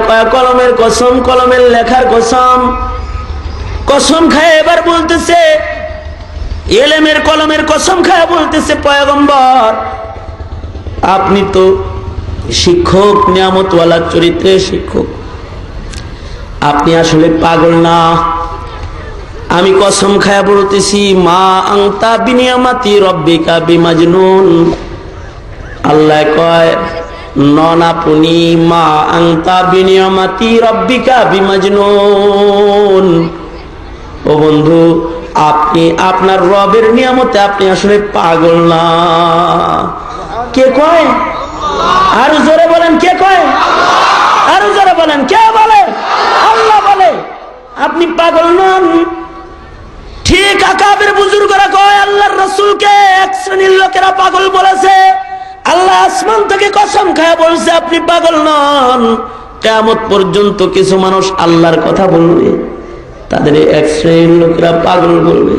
কলমের কসম, কলমের লেখার কসম। কসম খায় এবার বলতেছে, এলেমের কলমের কসম খায় বলতেছে পয়গম্বর। আপনি তো শিক্ষক, নিয়ামতওয়ালা চরিত্রের শিক্ষক। আপনি আসলে পাগল না। আমি কসম খায়া বলতেছি, মা আংতা বিনিয়ামাতি রব্বিকা বিমাজনুন। আল্লাহ কয় নন আপনি মা আংতা বিনিয়ামাতি রব্বিকা বিমাজনুন। ও বন্ধু, আপনি আপনার রবের নিয়ামতে আপনি আসলে পাগল না। কে কয়? আরও জোরে বলেন, কে কয়? আরও জোরে বলেন, কে বলে? আল্লাহ বলে। আপনি পাগল নন। ঠিক আকাবের বুজুর্গরা কয়, আল্লাহর রসুলকে এক শ্রেণির লোকেরা পাগল বলেছে। থেকে কসম খায় বলছে, আপনি পাগল নন। কেমত পর্যন্ত কিছু মানুষ আল্লাহর কথা বলবে। তাদের এক শ্রেণির লোকেরা পাগল বলবে।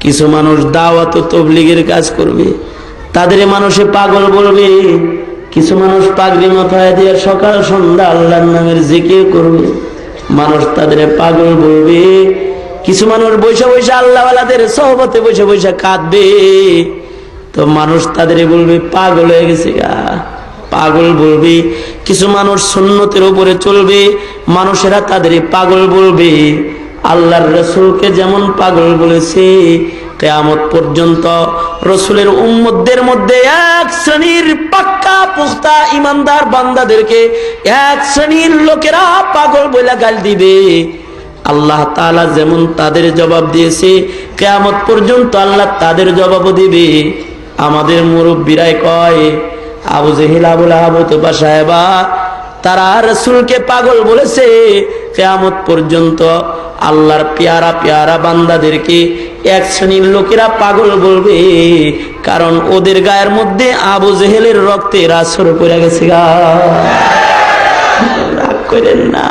কিছু মানুষ দাওয়াত তবলিগের কাজ করবে। তাদের মানুষে পাগল বলবে। কিছু মানুষ পাগড়ি মাথায় দিয়ে সকাল সন্ধ্যা আল্লাহর নামের জিকির করবে। মানুষ তাদের পাগল বলবে। কিছু মানুষ বৈশা বৈশা আল্লাহওয়ালাদের সহবতে বসে বসে কাঁদবে। তো মানুষ তাদের বলবে, পাগল হয়ে গেছে গা। পাগল বলবে, কিছু মানুষ সুন্নতের উপরে চলবে, মানুষেরা তাদের পাগল বলবে। আল্লাহর রসুলকে যেমন পাগল বলেছে, কেয়ামত পর্যন্ত রসুলের উম্মদের মধ্যে এক শ্রেণির পাক্কা পুখতা ইমানদার বান্দাদেরকে এক শ্রেণির লোকেরা পাগল বলে গাল দিবে। আল্লাহ তাআলা যেমন তাদের জবাব দিয়েছে, কেয়ামত পর্যন্ত আল্লাহ তাদের জবাবও দিবে। আমাদের মুরব্বীরাই কয়, আবু জেহিল আবুল আহবতবা সাহেবা, তারা রসুলকে পাগল বলেছে, কেয়ামত পর্যন্ত আল্লাহর পেয়ারা পেয়ারা বান্দাদেরকে এক শ্রেণির লোকেরা পাগল বলবে, কারণ ওদের গায়ের মধ্যে আবু জেহেলের রক্তে রাসর করে গেছে গা। রাগ করেন না।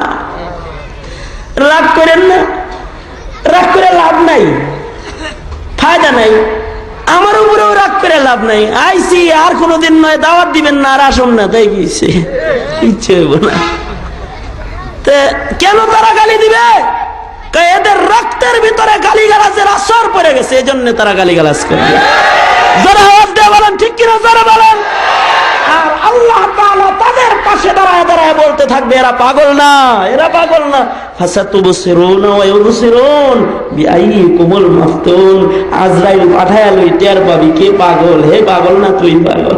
রাগ করেন না। রাগ করে লাভ নাই। ফায়দা নাই। আমার উপরেও রাগ করে লাভ নাই। আইসি, আর কোনোদিন নয়, দাওয়াত দিবেন না, আর আসুন না, তাই কি ইচ্ছে হইব না। কেন তারা গালি দিবে? এদের রক্তের ভিতরে গালি গালাজের আসর পড়ে গেছে, এজন্য তারা গালিগালাজ করে। যারা আওয়াজ দিয়ে বলেন, ঠিক কিনা? যারা বলেন। আর আল্লাহ তাদের পাশে দাঁড়ায় দাঁড়ায় বলতে থাকবে, এরা পাগল না, এরা পাগল না। টের পাগল? হে পাগল না তুই পাগল?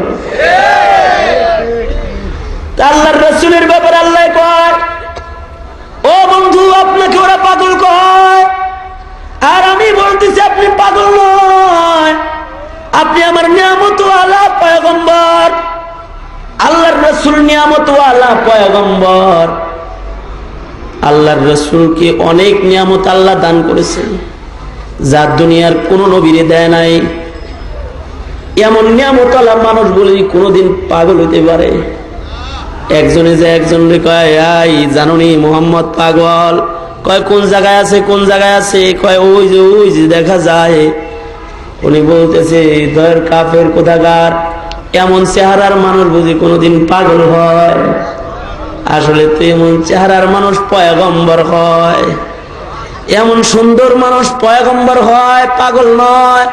আল্লাহর আল্লাহ কয়, ও বন্ধু, আপনাকে ওরা পাগল কয়। আর আমি বলতেছি, আপনি পাগল নয়। আপনি আমার নিয়ামত আলা পয়গম্বর। আল্লাহর রসুল নিয়ামত আলা পয়গম্বর। আল্লাহর রসুলকে অনেক নিয়ামত আল্লাহ দান করেছেন, যা দুনিয়ার কোন নবীরে দেয় নাই। এমন নিয়ামত আল্লাহ মানুষ বলে কোনোদিন পাগল হতে পারে। একজনে যে একজন কয়, আই, জাননি মোহাম্মদ পাগল? কয়, কোন জায়গায় আছে, কোন জায়গায় আছে? কয়, ওই যে ওই যে, দেখা যায়। উনি বলতেছে, দয়ের কাপের কোথাকার? এমন চেহারার মানুষ বুঝি কোনোদিন পাগল হয়? আসলে তো এমন চেহারার মানুষ পয়গম্বর হয়। এমন সুন্দর মানুষ পয়গম্বর হয়, পাগল নয়।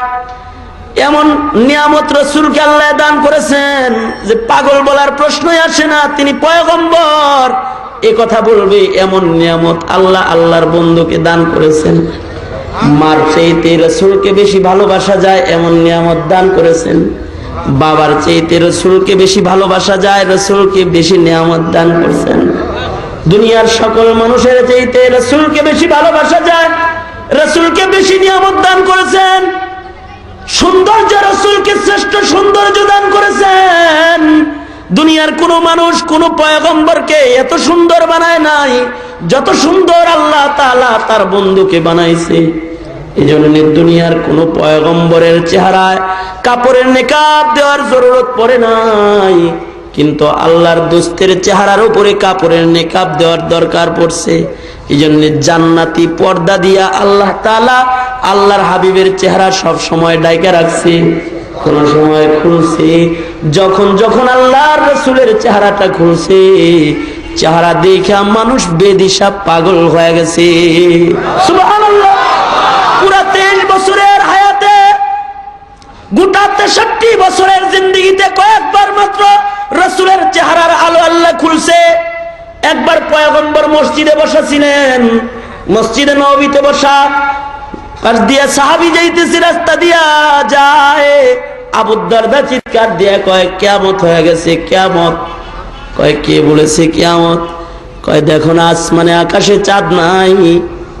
এমন নিয়ামত রসুলকে আল্লাহ দান করেছেন যে পাগল বলার প্রশ্নই আসে না, তিনি পয়গম্বর। এ কথা বলবে এমন নিয়ামত আল্লাহ আল্লাহর বন্ধুকে দান করেছেন। মার চাইতে রসুলকে বেশি ভালোবাসা যায়, এমন নিয়ামত দান করেছেন। বাবার চাইতে রসুলকে বেশি ভালোবাসা যায়, রসুলকে বেশি নিয়ামত দান করেছেন। দুনিয়ার সকল মানুষের চাইতে রসুলকে বেশি ভালোবাসা যায়, রসুলকে বেশি নিয়ামত দান করেছেন। সৌন্দর্য রসুলকে শ্রেষ্ঠ সৌন্দর্য দান করেছেন। দুনিয়ার কোন মানুষ কোন পয়গম্বরকে এত সুন্দর বানায় নাই, যত সুন্দর আল্লাহ তালা তার বন্ধুকে বানাইছে। এই জন্য দুনিয়ার কোন পয়গম্বরের চেহারায় কাপড়ের নেকাব দেওয়ার জরুরত পড়ে নাই। কিন্তু আল্লাহর দোস্তের চেহারার উপরে কাপড়ের নেকাব দেওয়ার দরকার পড়ছে। এই জন্য জান্নাতি পর্দা দিয়া আল্লাহ তালা আল্লাহর হাবিবের চেহারা সব সময় ডাইকা রাখছে, কোন সময় খুলছে। যখন যখন আল্লাহর রসুলের চেহারাটা খুলছে, চেহারা দেখা মানুষ বেদিশা পাগল হয়ে গেছে। সুবহানাল্লাহ! পুরা তেইশ বছরের হায়াতে, গোটা তেষট্টি বছরের জিন্দগিতে কয়েকবার মাত্র রসুলের চেহারার আলো আল্লাহ খুলছে। একবার পয়গম্বর মসজিদে বসা ছিলেন মসজিদে নবীতে বসা। পাশ দিয়ে সাহাবি যাইতেছি, রাস্তা দিয়া যায়। আবুদ্দারদা চিৎকার দিয়া কয় কেমত হয়ে গেছে কেমত কয়, কে বলেছে কেমত কয়, দেখো না, আসমানে আকাশে চাঁদ নাই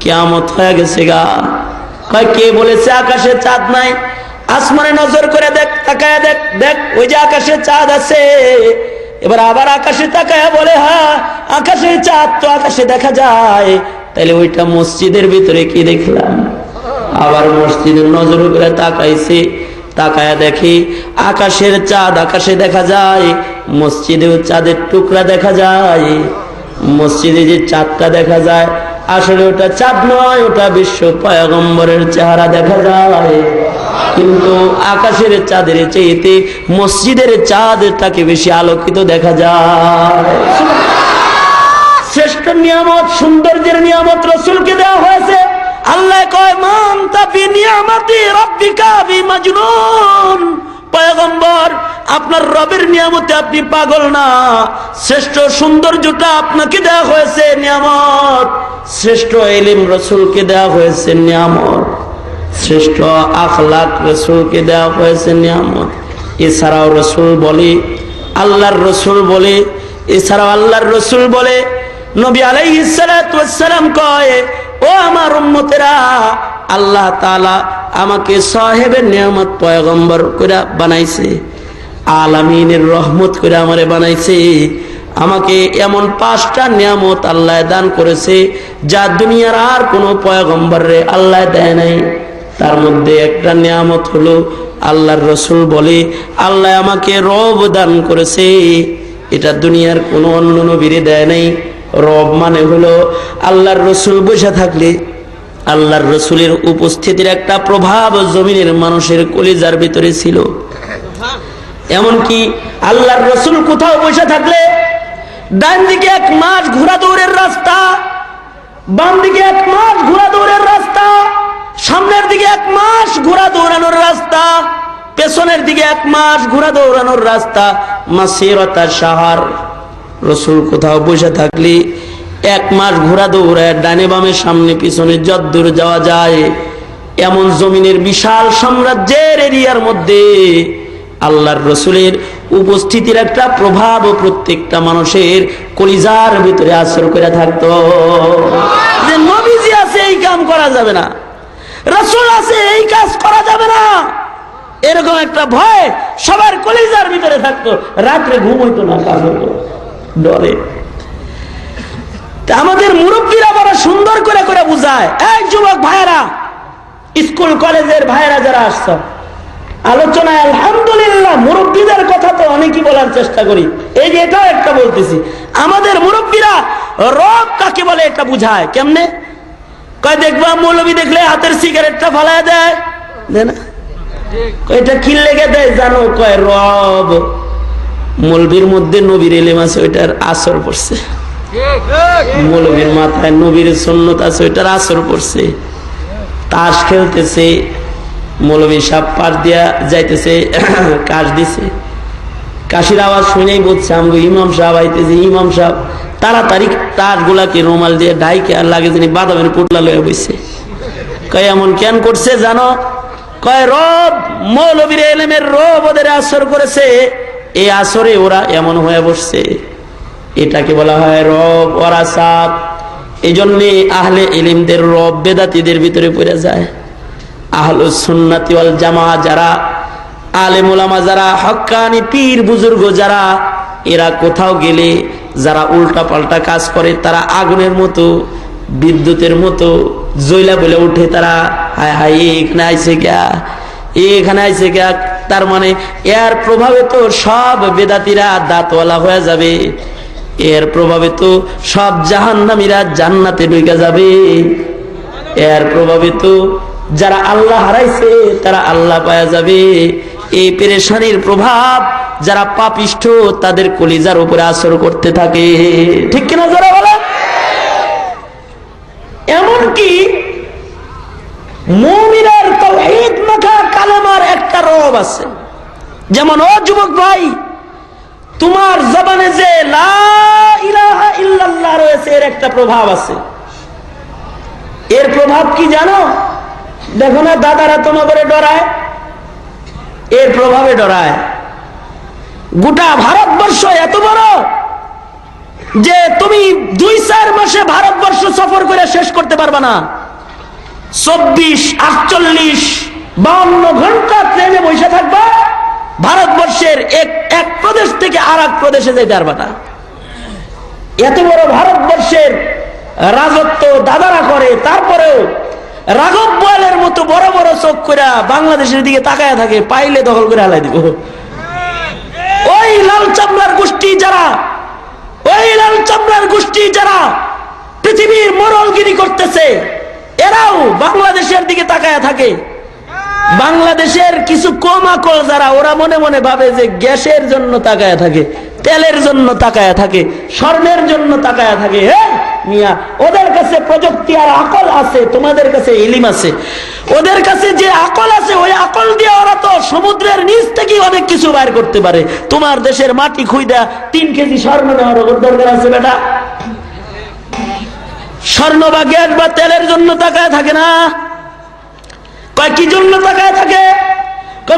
কেমত হয়ে গেছে গা। কয় কে বলেছে আকাশে চাঁদ নাই? আসমানে নজর করে দেখ, তাকায় দেখ দেখ, ওই যে আকাশে চাঁদ আছে। এবার আবার আকাশে তাকায় বলে হ্যাঁ আকাশে চাঁদ তো আকাশে দেখা যায়। তাহলে ওইটা মসজিদের ভিতরে কি দেখলাম? আবার মসজিদের নজর করে তাকাইছে, তাকায়া দেখি আকাশের চাঁদ আকাশে দেখা যায়, মসজিদেও চাঁদের টুকরা দেখা যায়, মসজিদে যে চাঁদটা দেখা যায় আসলে ওটা চাঁদ নয়, ওটা বিশ্ব পয়গম্বরের চেহারা দেখা যায়। কিন্তু আকাশের চাঁদের চেয়েতে মসজিদের চাঁদটাকে বেশি আলোকিত দেখা যায়। শ্রেষ্ঠ নিয়ামত, সৌন্দর্যের নিয়ামত রসুলকে দেওয়া হয়েছে। আল্লাহ কয়, মান তাফি নিয়ামতি রব্বিকা বি মাজনুন। পয়গম্বর, আপনার রবের নিয়ামতে আপনি পাগল না। শ্রেষ্ঠ সৌন্দর্যটা আপনাকে দেওয়া হয়েছে নিয়ামত। শ্রেষ্ঠ এলিম রসুলকে দেওয়া হয়েছে নিয়ামত। শ্রেষ্ঠ আখলাক রসুলকে দেওয়া হয়েছে নিয়ামত। এছাড়াও রসুল বলে, আল্লাহর রসুল বলে, এছাড়াও আল্লাহর রসুল বলে, নবী আলাইসালাম কয়, ও আমার উম্মতেরা আল্লাহ তালা আমাকে সাহেবের নিয়ামত পয়গম্বর করে বানাইছে। আলামিনের রহমত করে আমারে বানাইছে। আমাকে এমন পাঁচটা নিয়ামত আল্লাহ দান করেছে, যা দুনিয়ার আর কোনো পয়গম্বর রে আল্লাহ দেয় নাই। তার মধ্যে একটা নিয়ামত হলো, আল্লাহর রসুল বলে, আল্লাহ আমাকে রব দান করেছে। এটা দুনিয়ার কোনো অন্য নবীরে দেয় নাই। রব মানে হলো আল্লাহর রসুল বসে থাকলে আল্লাহর রসুলের উপস্থিতির একটা প্রভাব জমিনের মানুষের কলিজার ভিতরে ছিল। এমনকি আল্লাহর রসুল কোথাও বসে থাকলে ডান দিকে এক মাস ঘোরা দৌড়ের রাস্তা, বাম দিকে এক মাস ঘোরা দৌড়ের রাস্তা, সামনের দিকে এক মাস ঘোরা দৌড়ানোর রাস্তা, পেছনের দিকে এক মাস ঘোরা দৌড়ানোর রাস্তা, মাসিরতা সাহার রসুল কোথাও বসে থাকলে এক মাস ঘোরা দৌড়ায় ডানে বামে সামনে পিছনে যদ্দূর যাওয়া যায়, এমন জমিনের বিশাল সাম্রাজ্যের এরিয়ার মধ্যে আল্লাহর রসুলের উপস্থিতির একটা প্রভাব প্রত্যেকটা মানুষের কলিজার ভিতরে আসর করে থাকতো। যে নবীজি আছে, এই কাম করা যাবে না। রসুল আছে, এই কাজ করা যাবে না। এরকম একটা ভয় সবার কলিজার ভিতরে থাকতো। রাত্রে ঘুম হইতো না, কাজ হতো ডরে। আমাদের মুরব্বীরা বড় সুন্দর করে করে বুঝায়। এই যুবক ভাইয়েরা, স্কুল, কলেজের ভাইরা যারা আসছ, আলোচনায় আলহামদুলিল্লাহ মুরব্বীদের কথা তো অনেকই বলার চেষ্টা করি। এই যে এটাও একটা বলতেছি। আমাদের মুরব্বীরা রব কাকে বলে এটা বুঝায়? কেমনে? কয় দেখবা মৌলবী দেখলে হাতের সিগারেটটা ফালায় দেয়। না। এটা কি লেগে দেয় জানো? কয়, রব। মৌলবীর মধ্যে নবীর এলেম আছে, ওইটার আসর পড়ছে। মৌলবীর মাথায় নবীর সন্ন্যত আছে, ওইটার আসর পড়ছে। তাস খেলতেছে, মৌলবী সাপ পাশ দিয়া যাইতেছে, কাশ দিছে। কাশির আওয়াজ শুনেই বলছে, আমগো ইমাম সাহেব আইতেছে, ইমাম সাহেব, তাড়াতাড়ি তার গুলাকে রুমাল দিয়ে ডাইকে আর লাগে যিনি বাদামের পুটলা লয়ে বসে কয়, এমন কেন করছে জানো? কয়, রব মৌলবীর এলেমের রব ওদের আসর করেছে। এই আসরে ওরা এমন হয়ে বসছে। এটাকে বলা হয় রব ওরা সাপ এই জন্যে আহলে ইলিমদের রব বেদাতিদের ভিতরে পড়ে যায়। আহল সুন্নাতি ওয়াল জামা যারা আলেম ওলামা যারা হক্কানি পীর বুজুর্গ যারা, এরা কোথাও গেলে যারা উল্টা পাল্টা কাজ করে, তারা আগুনের মতো, বিদ্যুতের মতো জৈলা বলে উঠে তারা, হায় হায় এখানে আইসে গা এখানে আইসে গা। তার মানে এর প্রভাবে তো সব বেদাতিরা দাঁতওয়ালা হয়ে যাবে। এর প্রভাবে তো সব জাহান্নামীরা জান্নাতে ঢুকে যাবে। এর প্রভাবে তো যারা আল্লাহ হারাইছে, তারা আল্লাহ পাওয়া যাবে। এই পেরেশানির প্রভাব যারা পাপিষ্ঠ, তাদের কলিজার উপরে আসর করতে থাকে। ঠিক কিনা যারা বলে? এমনকি মুমিনের তৌহিদ মাখা কালেমার একটা রব আছে। যেমন, ও যুবক ভাই তোমার জবানে যে রয়েছে, এর একটা প্রভাব আছে। এর প্রভাব কি জানো? দেখো না, দাদারা তোমাকে ডরায়। এর প্রভাবে ডরায়। গোটা ভারতবর্ষ এত বড় যে তুমি দুই চার মাসে ভারতবর্ষ সফর করে শেষ করতে পারবা না। চব্বিশ, আটচল্লিশ, বাউন্ন ঘণ্টা ট্রেনে বসে থাকবা। ভারতবর্ষের এক এক প্রদেশ থেকে আর এক প্রদেশে যেতে পারবা না। এত বড় ভারতবর্ষের রাজত্ব দাদারা করে, তারপরেও রাঘব বয়ালের মতো বড় বড় চোখ করে বাংলাদেশের দিকে তাকায় থাকে, পাইলে দখল করে হালাই দিব। ওই লাল চামড়ার গোষ্ঠী যারা, ওই লাল চামড়ার গোষ্ঠী যারা পৃথিবীর মরলগিরি করতেছে, এরাও বাংলাদেশের দিকে তাকায় থাকে। বাংলাদেশের কিছু কম আকল যারা, ওরা মনে মনে ভাবে যে গ্যাসের জন্য তাকায় থাকে, তেলের জন্য তাকায় থাকে, স্বর্ণের জন্য তাকায় থাকে। হ্যাঁ মিয়া, ওদের কাছে প্রযুক্তি আর আকল আছে, তোমাদের কাছে ইলিম আছে। ওদের কাছে যে আকল আছে, ওই আকল দিয়ে ওরা তো সমুদ্রের নিচ থেকে অনেক কিছু বাইর করতে পারে। তোমার দেশের মাটি খুইদা, তিন কেজি স্বর্ণ নেওয়ার দরকার আছে বেটা। স্বর্ণ বা গ্যাস বা তেলের জন্য তাকায় থাকে না। কয়, কি জন্য তাকায় থাকে?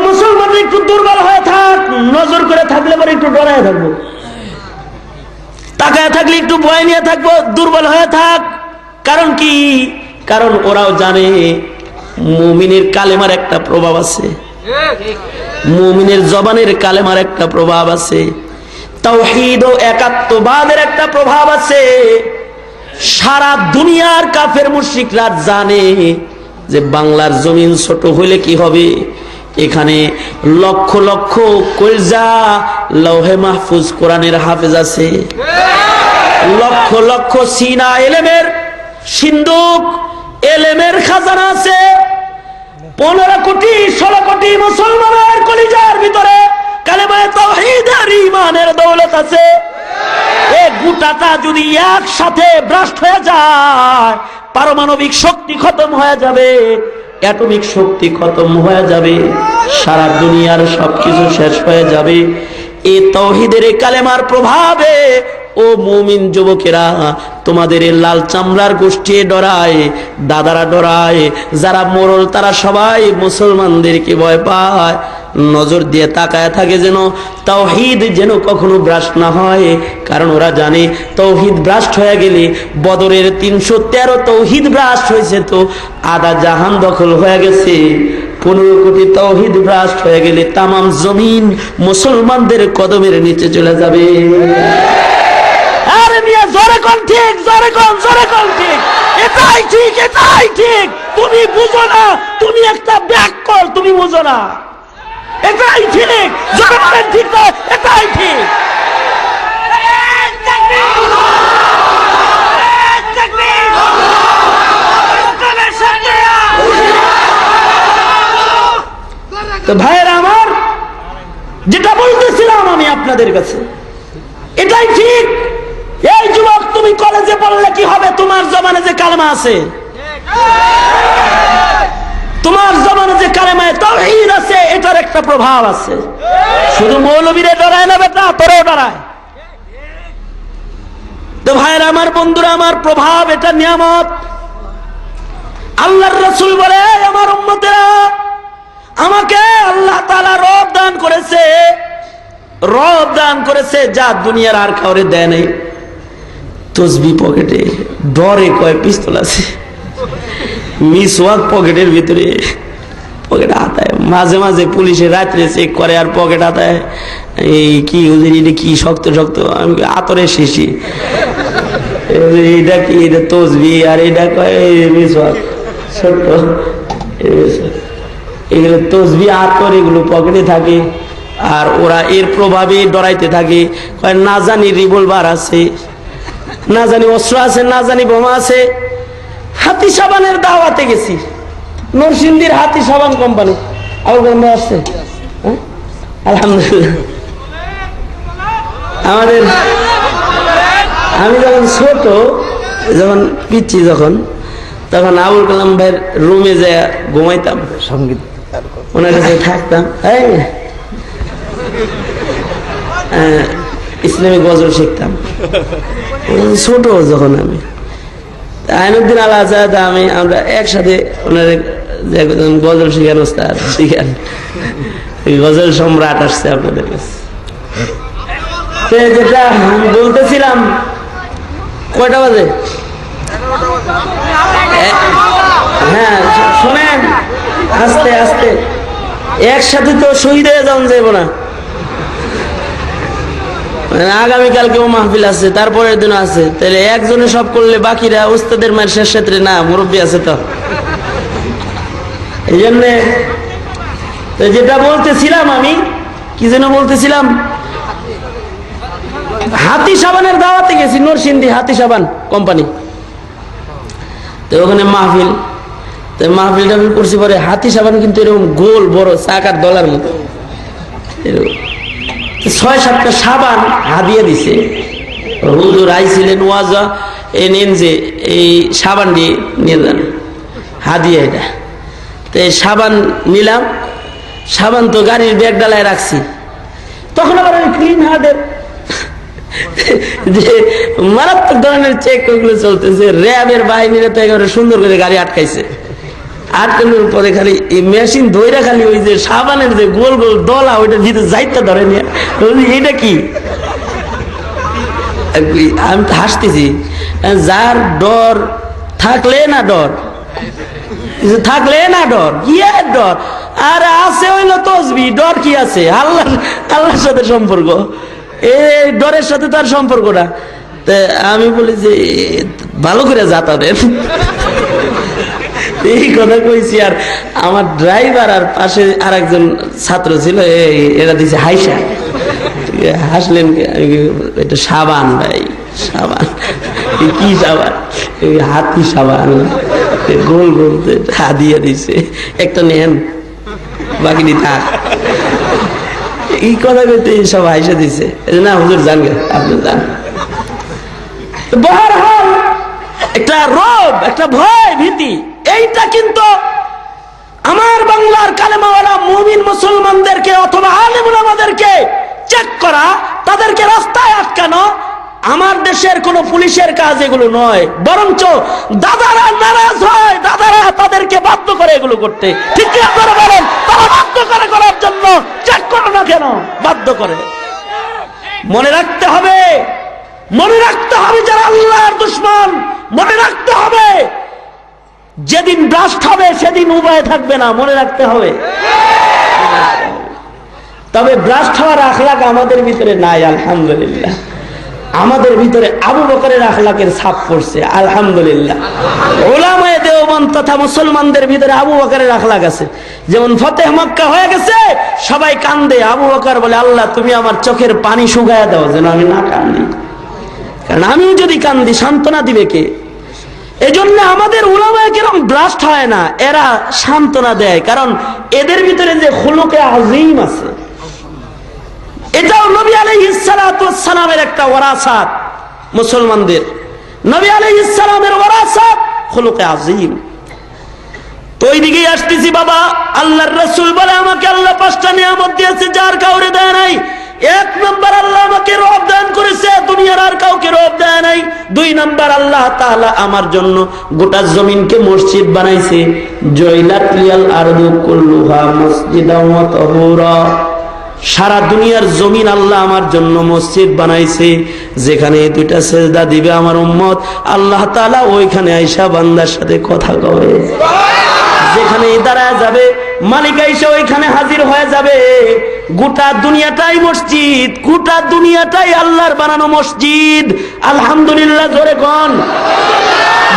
মুসলমান একটু দুর্বল হয়ে থাক, নজর করে থাকলে পরে একটু ডরায় থাকব। তাকায় থাকলে একটু ভয় নিয়ে থাকব, দুর্বল হয়ে থাক। কারণ কি? কারণ ওরাও জানে, মুমিনের কালেমার একটা প্রভাব আছে। মুমিনের জবানের কালেমার একটা প্রভাব আছে। তাওহীদ ও একাত্মবাদের একটা প্রভাব আছে। সারা দুনিয়ার কাফের মুশরিকরা জানে যে বাংলার জমিন ছোট হইলে কি হবে? এখানে লক্ষ লক্ষ কলজা লৌহে মাহফুজ কোরআনের হাফেজ আছে। লক্ষ লক্ষ সিনা এলেমের সিন্ধুক এলেমের খাজানা আছে। পনেরো কোটি, ষোলো কোটি মুসলমানের কলিজার ভিতরে আছে। এ গোটাটা যদি একসাথে ব্রাস্ট হয়ে যায় পারমাণবিক শক্তি খতম হয়ে যাবে অ্যাটমিক শক্তি খতম হয়ে যাবে, সারা দুনিয়ার সবকিছু শেষ হয়ে যাবে। এই তৌহিদের কালেমার প্রভাবে, ও মুমিন যুবকেরা, তোমাদের লাল চামড়ার গোষ্ঠী ডরায়, দাদারা ডরায়, যারা মোরল তারা সবাই মুসলমানদেরকে ভয় পায়। নজর দিয়ে তাকায় থাকে যেন তৌহিদ যেন কখনো ব্রাস্ট না হয়। কারণ ওরা জানে তৌহিদ ব্রাস্ট হয়ে গেলে বদরের তিনশো তেরো তৌহিদ ব্রাস্ট হয়েছে তো আদা জাহান দখল হয়ে গেছে। পনেরো কোটি তৌহিদ ব্রাস্ট হয়ে গেলে তামাম জমিন মুসলমানদের কদমের নিচে চলে যাবে। ঠিক ঠিক। ঠিক ঠিক। তুমি বুঝো না, তুমি একটা ব্যাক কর তুমি বুঝো না। এটাই ঠিক জোরে বলেন ঠিক না, এটাই ঠিক। তো ভাইয়েরা আমার, যেটা বলতেছিলাম আমি আপনাদের কাছে, এটাই ঠিক। এই যুবক, তুমি কলেজে পড়লে কি হবে? তোমার জমানে যে কালেমা আছে। তোমার জমানে যে কালেমায় তহিদ আছে, এটার একটা প্রভাব আছে। শুধু মৌলবীরে ডরায় না বেটা, তোরেও ডরায়। তো ভাইয়ের, আমার বন্ধুরা, আমার প্রভাব, এটা নিয়ামত। আল্লাহর রসুল বলে আমার উম্মতেরা, আমাকে আল্লাহ তালা রব দান করেছে। রব দান করেছে, যা দুনিয়ার আর কাউরে দেয় নাই। তসবি পকেটে, ডরে কয় পিস্তল আছে। মিস ওয়াক পকেটের ভিতরে পকেট হাতায়, মাঝে মাঝে পুলিশে রাত্রে চেক করে আর পকেট হাতায়, এই কি হুজুর কি শক্ত শক্ত? আমি আতরে শিশি। এটা কি, এটা তসবি? আর এটা কয় মিস ওয়াক ছোট্ট মিসওয়াক। এগুলো তসবি, আতর, এগুলো পকেটে থাকে। আর ওরা এর প্রভাবে ডরাইতে থাকে। না জানি রিভলভার আছে, না জানি অস্ত্র আছে, না জানি বোমা আছে। হাতি সাবানের দাওয়াতে গেছি। নরসিংদীর হাতি সাবান কোম্পানি। আবুল বন্ধ আসছে। হ্যাঁ? আলহামদুলিল্লাহ। আমাদের আমি যখন ছোট যখন পিচ্ছি যখন তখন আবুল কালাম ভাইয়ের রুমে যায় ঘুমাইতাম। সংগীত। ওনার কাছে থাকতাম। এই ইসলামী গজল শিখতাম। ছোট যখন আমি। আইনুদ্দিন আল আজাদ আমি, আমরা একসাথে ওনার গজল শিখানো। শিখান গজল সম্রাট আসছে আপনাদের কাছে। যেটা বলতেছিলাম, কয়টা বাজে? হ্যাঁ শোনেন, আস্তে আস্তে। একসাথে তো শহীদ হয়ে যাওয়া যাব না। আগামীকালকেও মাহফিল আছে, তারপরের দিন আছে। তাহলে একজনে সব করলে বাকিরা উস্তাদের মায়ের শেষ ক্ষেত্রে না, মুরব্বী আছে তো। এই জন্যে যেটা বলতেছিলাম আমি, কি যেন বলতেছিলাম? হাতি সাবানের দাওয়াতে গেছি, নরসিংদী হাতি সাবান কোম্পানি। তো ওখানে মাহফিল, তো মাহফিল টাহফিল করছি পরে হাতি সাবান কিন্তু এরকম গোল, বড়, চাকার দলার মতো। এরকম। ছয় সাতটা সাবান হাদিয়ে দিছে। হুজুর আইছিলেন ওয়াজা, এ নেন যে এই সাবান দিয়ে নিয়ে যান। হাদিয়া এটা। তো এই সাবান নিলাম, সাবান তো গাড়ির ব্যাগ ডালায় রাখছি। তখন আবার ওই ক্লিন হাতের যে মারাত্মক ধরনের চেক ওগুলো চলতেছে, র্যাবের বাহিনীরা তো একেবারে সুন্দর করে গাড়ি আটকাইছে। আটকানোর পরে খালি এই মেশিন ধইরা খালি ওই যে সাবানের যে গোল গোল দলা ওইটার ভিতরে যাইতে ধরে নিয়ে। এটা কি? আমি তো হাসতেছি। যার ডর থাকলে না ডর। থাকলে না ডর, কি আর ডর? আর আছে হইল তসবি, ডর কি আছে? আল্লাহ আল্লাহর সাথে সম্পর্ক। এই ডরের সাথে তার সম্পর্কটা আমি বলি যে, ভালো করে যা তাদের এই কথা কইছি আর আমার ড্রাইভার আর পাশে আর একজন ছাত্র ছিল এরা দিছে হাইসা। হাসলেন এটা সাবান ভাই, সাবান। কি সাবান? হাতি সাবান। গোল গোল যে হাদিয়ে দিছে। একটা নেন, বাকিটি থাক। এই কথা কইতে সব হাইসা দিছে। না, হুজুর জান গে, আপনি বহরহাল, একটা রোগ, একটা ভয় ভীতি। এইটা কিন্তু আমার বাংলার কালেমাওয়ালা মুমিন মুসলমানদেরকে অথবা আলেমুল আমাদেরকে চেক করা, তাদেরকে রাস্তায় আটকানো আমার দেশের কোন পুলিশের কাজ এগুলো নয়। বরঞ্চ দাদারা নারাজ হয়, দাদারা তাদেরকে বাধ্য করে এগুলো করতে। ঠিক আপনারা বলেন? তারা বাধ্য করে করার জন্য চেক করো না কেন? বাধ্য করে। মনে রাখতে হবে, মনে রাখতে হবে যারা আল্লাহর দুশ্মন, মনে রাখতে হবে যেদিন ব্রাস্ট হবে, সেদিন উপায় থাকবে না, মনে রাখতে হবে। তবে ব্রাস্ট হওয়ার আখলাক আমাদের ভিতরে নাই, আলহামদুলিল্লাহ। আমাদের ভিতরে আবু বকরের আখলাকের ছাপ পড়ছে, আলহামদুলিল্লাহ। তথা মুসলমানদের ভিতরে আবু বকরের আখলাক আছে। যেমন ফতেহ মক্কা হয়ে গেছে, সবাই কান্দে, আবু বকর বলে, আল্লাহ, তুমি আমার চোখের পানি শুকায়া দাও, যেন আমি না কান্দি। কারণ আমিও যদি কান্দি, সান্ত্বনা দিবে কে? এই জন্য আমাদের উলামায় কিরম ব্লাস্ট হয় না, এরা সান্ত্বনা দেয়, কারণ এদের ভিতরে যে হুলুকে আজিম আছে। এটাও নবী আলাই সালামের একটা ওরাসাত মুসলমানদের। নবী আলাই ইসালামের ওরাসাত হুলুকে আজিম তো ওই আসতেছি বাবা, আল্লাহর রসুল বলে আমাকে আল্লাহ পাঁচটা নিয়ামত দিয়েছে, যার কাউরে দেয় নাই। এক নম্বর আল্লাহ আমাকে রব দান করেছে, দুনিয়ার আর কাউকে রব দেয় নাই। দুই নম্বর আল্লাহ তাআলা আমার জন্য গোটা জমিনকে মসজিদ বানাইছে। জয়লাত লিয়াল আরদু কুল্লুহা তাহুরা। সারা দুনিয়ার জমিন আল্লাহ আমার জন্য মসজিদ বানাইছে। যেখানে দুইটা সেজদা দিবে আমার উম্মত। আল্লাহ তাআলা ওইখানে আইসা বান্দার সাথে কথা কবে। যেখানে দাঁড়ায় যাবে মালিক আইসা ওইখানে হাজির হয়ে যাবে। গোটা দুনিয়াটাই মসজিদ, গোটা দুনিয়াটাই আল্লাহর বানানো মসজিদ। আলহামদুলিল্লাহ, জোরে কন।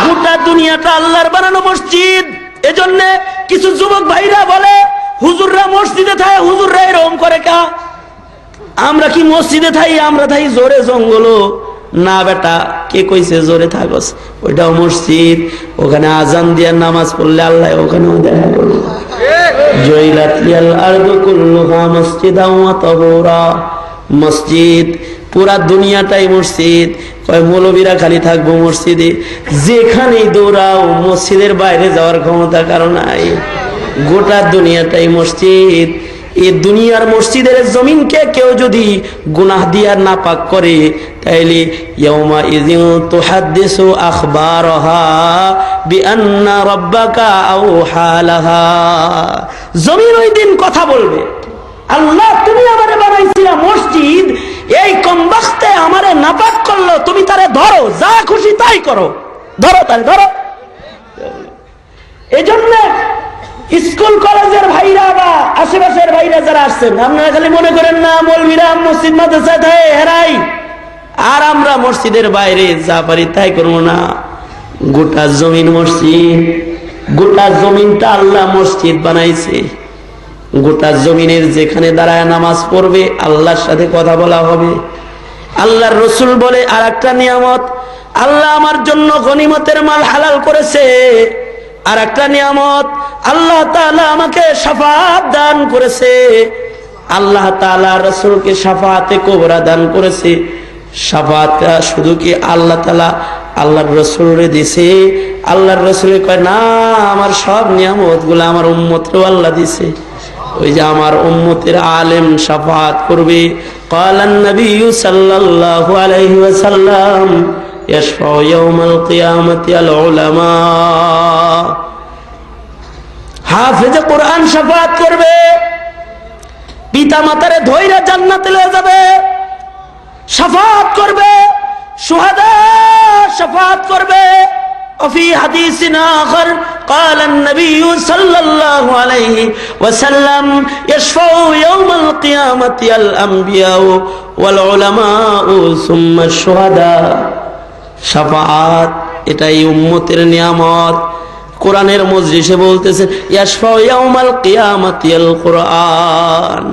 গোটা দুনিয়াটা আল্লাহর বানানো মসজিদ। এজন্য কিছু যুবক ভাইরা বলে, হুজুররা মসজিদে থাকে হুজুররা এরকম করে কা? আমরা কি মসজিদে থাই? আমরা থাই জোরে জঙ্গল। না বেটা, কে কইছে জোরে থাকস? ওইটাও মসজিদ, ওখানে আজান দিয়ে নামাজ পড়লে আল্লাহ ওখানেও দেখা করব। জয়লাত লিয়াল আরদু কুল্লুহা মসজিদাও ওয়া মসজিদ, পুরা দুনিয়াটাই মসজিদ। কয় মৌলবীরা খালি থাকব মসজিদে। যেখানেই দৌড়াও, মসজিদের বাইরে যাওয়ার ক্ষমতা কারণ নাই। গোটা দুনিয়াটাই মসজিদ। এই দুনিয়ার মসজিদের জমিনকে কেউ যদি গুনাহ দিয়ার না পাক করে, তাইলে ইয়াউমা ইযিন তুহাদ্দিসু আখবারহা বিআন্না রাব্বাকা আওহা লাহা। জমিন ওই দিন কথা বলবে। আল্লাহ, তুমি আমারে বানাইছিলা মসজিদ, এই কমবাখতে আমারে নাপাক করল, তুমি তারে ধরো, যা খুশি তাই করো। ধরো তারে ধরো। এই জন্য স্কুল কলেজের ভাইরা বা আশেপাশের ভাইরা যারা আসছেন, আপনারা খালি মনে করেন না, মৌলবীরা মসজিদ, মাদ্রাসা থাকে হেরাই। আর আমরা মসজিদের বাইরে যা পারি তাই করব না। গোটা জমিন মসজিদ, গোটা জমিনটা আল্লাহ মসজিদ বানাইছে। গোটা জমিনের যেখানে দাঁড়ায় নামাজ পড়বে, আল্লাহর সাথে কথা বলা হবে। আল্লাহর রসুল বলে আর একটা নিয়ামত, আল্লাহ আমার জন্য গনিমতের মাল হালাল করেছে। আর একটা নিয়ামত আল্লাহ তালা আমাকে সাফাত দান করেছে। আল্লাহ তালা রসুলকে সাফাতে কোবরা দান করেছে। সাফাত শুধু কি আল্লাহ তালা আল্লাহর রসুলরে দিছে আল্লাহর রসুল কয়, না, আমার সব নিয়ামতগুলো আমার উম্মতরেও আল্লাহ দিছে ওই যে আমার উম্মতের আলেম সাফাত করবে। কলান আলাইহি ইয়াউমাল কিয়ামতি আল উলামা হাফেজে কোরআন সাফাত করবে পিতা মাতারে ধৈর্য জান্নাতে লয়ে যাবে সাফাত করবে সুহাদা সাফাত করবে وفي حديث آخر قال النبي صلى الله عليه وسلم يشفع يوم القيامة الأنبياء والعلماء ثم الشهداء শাফাত এটাই উম্মতের নিয়ামত কোরআনের মজলিসে কিয়ামাতিয়াল কোরআন।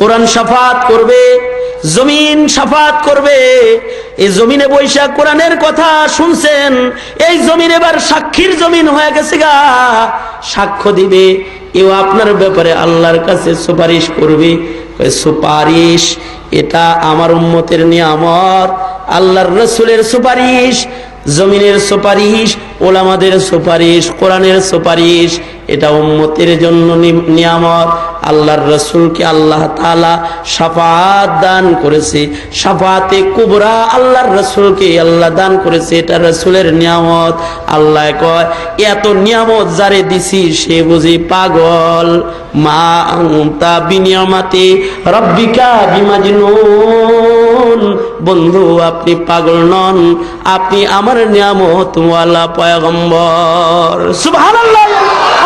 কোরআন সাফাত করবে, জমিন সাফাত করবে। এই জমিনে বৈশাখ কোরআনের কথা শুনছেন, এই জমিন এবার সাক্ষীর জমিন হয়ে গেছে গা। সাক্ষ্য দিবে, এও আপনার ব্যাপারে আল্লাহর কাছে সুপারিশ করবে। সুপারিশ, এটা আমার উম্মতের নিয়ামত, আল্লাহর রসুলের সুপারিশ। জমিনের সুপারিশ, ওলামাদের সুপারিশ, কোরআনের সুপারিশ, এটা উম্মতের জন্য নিয়ামত। আল্লাহর রসুলকে আল্লাহ তালা সাফাত দান করেছে। সাফাতে কুবরা আল্লাহর রসুলকে আল্লাহ দান করেছে, এটা রসুলের নিয়ামত। আল্লাহ কয়, এত নিয়ামত যারে দিছি সে বুঝি পাগল। মা বিনিয়ামাতে রব্বিকা বিমাজনুন। বন্ধু, আপনি পাগল নন। আপনি আমার নিয়ামত ওয়ালা পয়গম্বর। সুবহানাল্লাহ,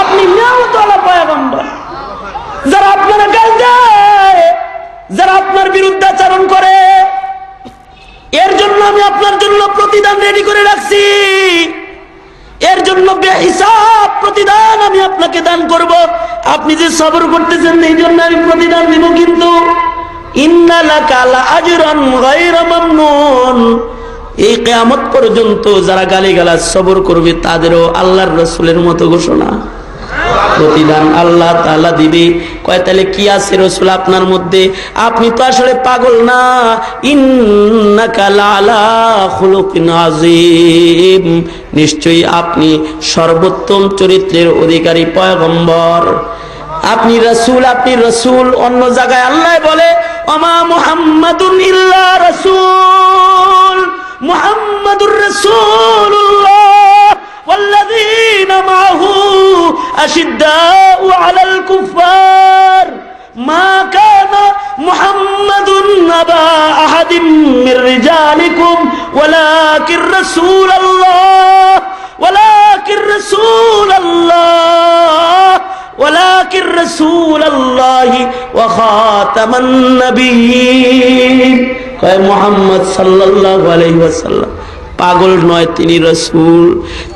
আপনি পয়গম্বর। যারা আপনারা গাল দেয়, যারা আপনার বিরুদ্ধাচরণ করে, এর জন্য আমি আপনার জন্য প্রতিদান রেডি করে রাখছি। এর জন্য বেহিসাব প্রতিদান আমি আপনাকে দান করব। আপনি যে সবর করতেছেন, এই জন্য আমি প্রতিদান দিব কিন্তু এই কেয়ামত পর্যন্ত যারা গালিগালাজ সবর করবে, তাদেরও আল্লাহর রসুলের মতো ঘোষণা। প্রতিদান আল্লাহ তাআলা দিবে। কয়, তাহলে কি আছে রসুল আপনার মধ্যে? আপনি তো আসলে পাগল না। ইন্নাকা লালা খুলুকিন আযীম। নিশ্চয়ই আপনি সর্বোত্তম চরিত্রের অধিকারী পয়গম্বর। আপনি রসুল আপনি রসুল। অন্য জায়গায় আল্লাহ বলে অমা মুহাম্মাদুন ইল্লা রসুল মুহাম্মাদুর রাসূলুল্লাহ والذين معه أشداء على الكفار ما كان محمد أبا أحد من رجالكم ولكن رسول الله ولكن رسول الله শাকির রসুল আল্লাহি ওয়া খাতামান নবীন কয় মোহাম্মদ সাল্লাল্লাহু আলাইহি ওয়াসাল্লাম, পাগল নয়, তিনি রসুল,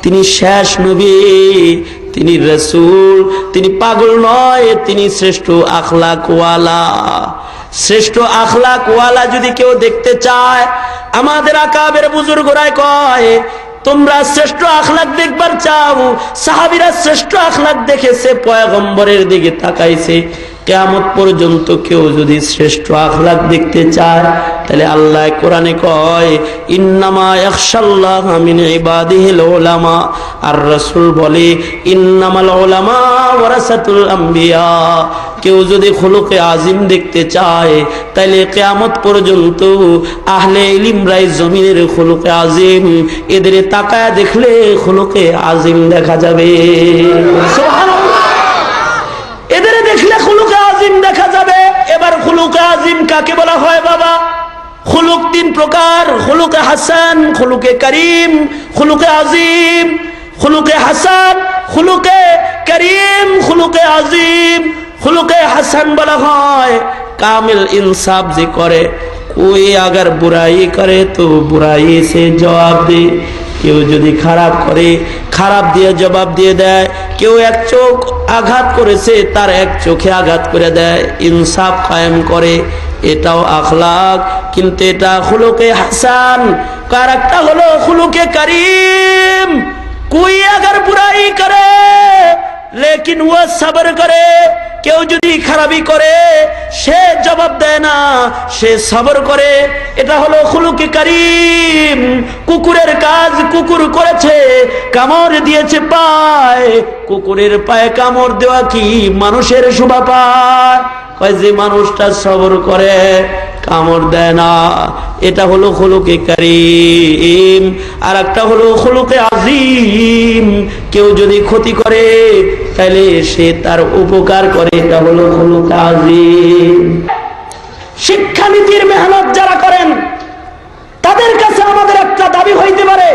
তিনি শেষ নবী, তিনি রসুল, তিনি পাগল নয়, তিনি শ্রেষ্ঠ আখলাকওয়ালা। শ্রেষ্ঠ আখলাকওয়ালা যদি কেউ দেখতে চায়, আমাদের আকাবের বুজুর্গরায় কয় তোমরা শ্রেষ্ঠ আখলাক দেখবার চাও। সাহাবিরা শ্রেষ্ঠ আখলাখ দেখেছে পয়গম্বরের দিকে তাকাইছে। কেয়ামত পর্যন্ত কেউ যদি শ্রেষ্ঠ আখলাক দেখতে চায়, তাহলে আল্লাহ কোরআনে কয়, ইন্নামা ইয়াখশাল্লাহ মিন ইবাদিহিল উলামা। আর রাসূল বলে, ইন্নামাল উলামা ওয়ারাসাতুল আম্বিয়া। কেউ যদি খুলুকে আজিম দেখতে চায়, তাহলে কেয়ামত পর্যন্ত আহলে ইলিমরাই জমিনের খুলুকে আজিম এদের তাকায় দেখলে খুলুকে আজিম দেখা যাবে। সুবহানাল্লাহ এদের দেখলে খুলুকে আজিম দেখা যাবে এবার খুলুকে আজিম কাকে বলা হয় বাবা খুলুক তিন প্রকার খুলুকে হাসান খুলুকে করিম খুলুকে আজিম খুলুকে হাসান খুলুকে করিম খুলুকে আজিম খুলুকে হাসান বলা হয় কামিল ইনসাফ যে করে कोई अगर बुराई करे तो बुराई से जवाब दे কেউ যদি খারাপ করে, খারাপ দিয়ে জবাব দিয়ে দেয়, কেউ এক চোখ আঘাত করেছে, তার এক চোখে আঘাত করে দেয়, ইনসাফ কায়েম করে, এটাও আখলাক, কিন্তু এটা হুলোকে হাসান, কার একটা হলো হুলোকে কারিম, কুই আগার বুড়াই করে। লেকিন ও সাবর করে, কেউ যদি খারাপি করে, সে জবাব দেয় না, সে সাবর করে। এটা হলো খুলুকি কারিম, কুকুরের কাজ কুকুর করেছে কামর দিয়েছে পায়। কুকুরের পায়ে কামড় দেওয়া কি মানুষের শোভা পায়? যে মানুষটা সবর করে কামড় দেয় না। এটা হলো খুলুকে করিম আর একটা হলো খুলুকে আজিম কেউ যদি ক্ষতি করে তাহলে সে তার উপকার করে। এটা হলো খুলুকে আজিম শিক্ষানীতির মেহনত যারা করেন, তাদের কাছে আমাদের একটা দাবি হইতে পারে।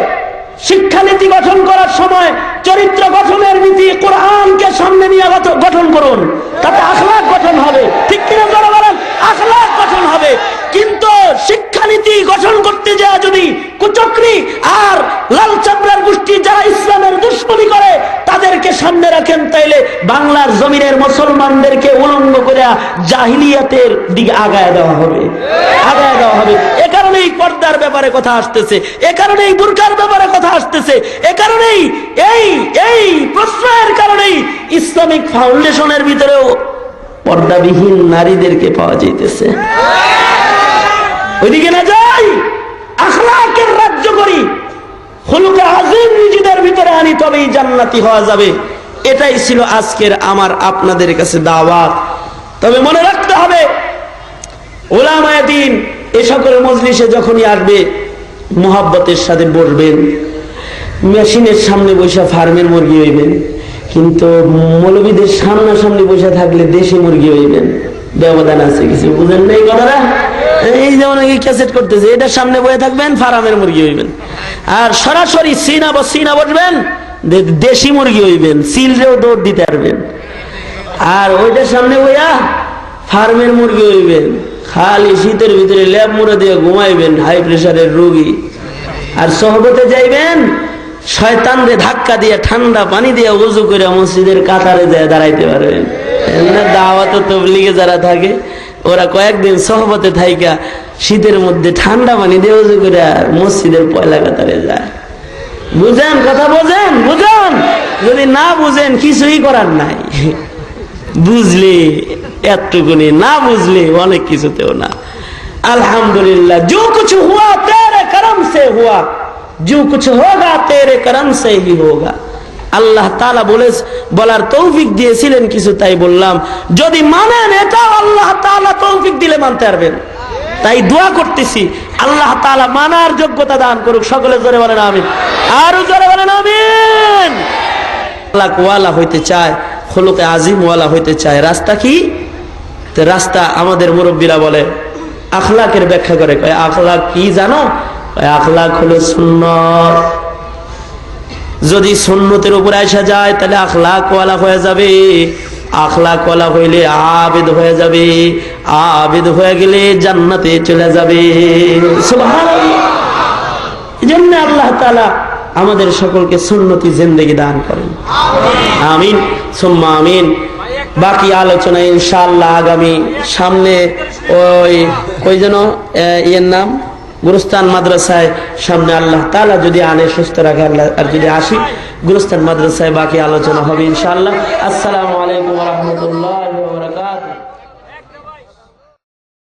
শিক্ষানীতি গঠন করার সময় চরিত্র গঠনের নীতি কোরআনকে সামনে নিয়ে গঠন করুন। তাতে আখলাক গঠন হবে। ঠিক কিনা যারা বলেন? আখলাক গঠন হবে। কিন্তু শিক্ষানীতি গঠন করতে যায় যদি কুচক্রি আর লাল চামড়ার গোষ্ঠী যারা ইসলামের দুশ্মনী করে, তাদেরকে সামনে রাখেন তাইলে বাংলার জমিনের মুসলমানদেরকে উলঙ্গ করে জাহিলিয়াতের দিকে আগায় দেওয়া হবে। আগায় দেওয়া হবে। এ কারণেই পর্দার ব্যাপারে কথা আসতেছে। এ কারণেই বুরকার ব্যাপারে কথা আসতেছে। এ কারণেই এই এই প্রশ্নের কারণেই ইসলামিক ফাউন্ডেশনের ভিতরেও পর্দাবিহীন নারীদেরকে পাওয়া যাইতেছে। ওইদিকে না যাই, আখলাকের রাজ্য করি যাবে। এটাই আজকের আমার আপনাদের কাছে তবে মনে রাখতে হবে এ মোহাব্বতের সাথে বসবেন। মেশিনের সামনে বসে ফার্মের মুরগি হইবেন, কিন্তু মৌলবীদের সামনাসামনি বসে থাকলে দেশি মুরগি হইবেন। ব্যবধান আছে কিছু, বুঝেন না কথাটা? এই যেমন ক্যাসেট করতেছে এটার সামনে বসে থাকবেন, ফার্মের মুরগি হইবেন। আর সরাসরি সিনা বা সিনা বসবেন দেশি মুরগি হইবেন, সিলরেও দৌড় দিতে পারবেন। আর ওইটার সামনে বইয়া ফার্মের মুরগি হইবেন। খালি শীতের ভিতরে ল্যাব মুড়ে দিয়ে ঘুমাইবেন হাই প্রেশারের রোগী। আর সহবতে যাইবেন শয়তান দিয়ে ধাক্কা দিয়ে, ঠান্ডা পানি দিয়ে উজু করে মসজিদের কাতারে যায়, দাঁড়াইতে পারবেন দাওয়াত তবলিগে যারা থাকে, ওরা কয়েকদিন সহবতে থাইকা শীতের মধ্যে ঠান্ডা পানি দিয়ে উজু করে আর মসজিদের পয়লা কাতারে যায়। বুঝেন, কথা বোঝেন, বুঝেন। যদি না বুঝেন, কিছুই করার নাই। বুঝলে, এতটুকুনি না বুঝলে অনেক কিছুতেও না। আলহামদুলিল্লাহ যে কিছু হুয়া, তেরে কারণ সে হুয়া। जो कुछ होगा तेरे करम से ही होगा আল্লাহ তালা বলে বলার তৌফিক দিয়েছিলেন কিছু তাই বললাম যদি মানেন এটা আল্লাহ তালা তৌফিক দিলে মানতে পারবেন তাই দোয়া করতেছি আল্লাহ তালা মানার যোগ্যতা দান করুক সকলে জোরে বলেন আমিন আরো জোরে বলেন আমিন আল্লাহ ওয়ালা হইতে চায় হলুকে আজিম ওয়ালা হইতে চায় রাস্তা কি তো রাস্তা আমাদের মুরব্বীরা বলে আখলাকের ব্যাখ্যা করে কয় আখলাক কি জানো কয় আখলাক হলো সুন্নত। যদি সুন্নতের উপর আসা যায়, তাহলে আখলাক ওয়ালা হয়ে যাবে। আখলাক ওয়ালা হইলে আবেদ হয়ে যাবে। আবেদ হয়ে গেলে জান্নাতে চলে যাবে। আল্লাহ আমাদের সকলকে সুন্নতি জিন্দেগি দান করেন। আমিন। সুম্মা আমিন। বাকি আলোচনা ইনশাআল্লাহ আগামী সামনে ওই ওই যেন ইয়ের নাম? গুরুস্তান মাদ্রাসায় সামনে আল্লাহ তালা যদি আনে, সুস্থ রাখে আল্লাহ, আর যদি আসি গুরুস্তান মাদ্রাসায় বাকি আলোচনা হবে ইনশাআল্লাহ। আসসালামু আলাইকুম রহমতুল্লাহ